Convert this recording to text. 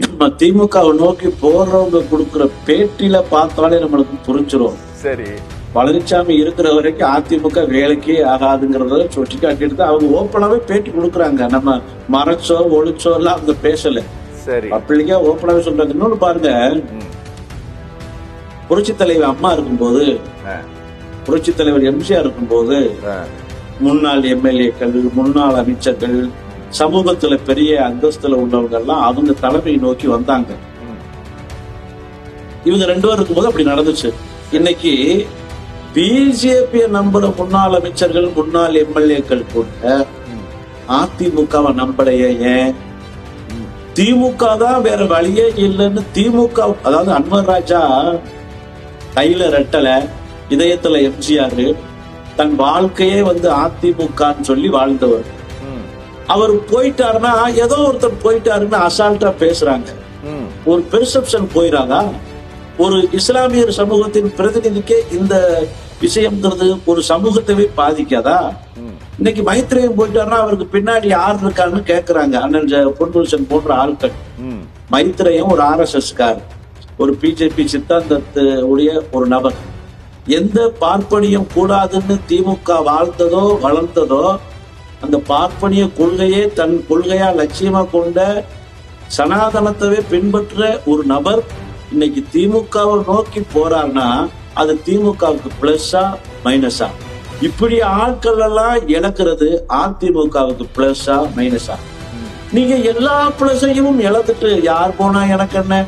நம்ம திமுகவை நோக்கி போறவங்க கொடுக்கிற பேட்டியில பார்த்தாலே நம்மளுக்கு புரிஞ்சிரும். சரி. பழனிசாமி இருக்கிற வரைக்கும் அதிமுக வேலைக்கே ஆகாதுங்கிறத சுட்டி காட்டிட்டு தான் அவங்க ஓப்பனாவே பேட்டி கொடுக்குறாங்க. நம்ம மறைச்சோ ஒளிச்சோ எல்லாம் அவங்க பேசல. சரி. பப்ளிக்கா ஓப்பனாவே சொல்றாங்க. இன்னொன்னு பாருங்க. புரட்சி தலைவர் அம்மா இருக்கும்போது புரட்சி தலைவர் எம்ஜிஆர் இருக்கும்போது முன்னாள் எம்எல்ஏக்கள் முன்னாள் அமைச்சர்கள் சமூகத்துல பெரிய அந்தஸ்துல உள்ளவங்க எல்லாம் அவங்க தலைமையை நோக்கி வந்தாங்க. இவங்க ரெண்டு பேரும் இருக்கும்போது அப்படி நடந்துச்சு. இன்னைக்கு பிஜேபி நம்புற முன்னாள் அமைச்சர்கள் முன்னாள் எம்எல்ஏக்கள் கூட அதிமுகவை நம்பலையே ஏன்? திமுக தான் வேற வழியே இல்லைன்னு திமுக அதாவது அன்வர் ராஜா கையில ரெட்டல இதயத்துல எம்ஜிஆர் தன் வாழ்க்கையே வந்து அதிமுகன்னு சொல்லி வாழ்ந்தவர். அவர் போயிட்டாருன்னா ஏதோ ஒருத்தர் போயிட்டாருன்னு அசால்ட்டா பேசுறாங்க. ஒரு பெர்செப்ஷன் போயிடாதா ஒரு இஸ்லாமியர் சமூகத்தின் பிரதிநிதிக்கே இந்த விஷயம்ங்கிறது ஒரு சமூகத்தவே பாதிக்காதா. இன்னைக்கு மைத்ரேயன் போயிட்டாருன்னா அவருக்கு பின்னாடி யார் இருக்கான்னு கேக்குறாங்க. அண்ணன் பொன்முருகன் போன்ற ஆட்கள். ம். மைத்ரேயன் ஒரு ஆர்எஸ்எஸ் கார் ஒரு பிஜேபி சித்தாந்தத்து உடைய ஒரு நபர். எந்த பார்ப்பனியம் கூடாதுன்னு திமுக வாழ்ந்ததோ வளர்ந்ததோ அந்த பார்ப்பனிய கொள்கையே தன் கொள்கையா லட்சியமா கொண்ட சனாதனத்தவே பின்பற்ற ஒரு நபர் இன்னைக்கு திமுகவை நோக்கி போறார்னா அது திமுகவுக்கு பிளஸ்ஸா மைனஸா? இப்படி ஆட்கள் எல்லாம் இழக்கிறது அதிமுகவுக்கு பிளஸ்ஸா மைனஸா? நீங்க எல்லா பிளஸையும் இழந்துட்டு யார் போனா எனக்கு என்ன?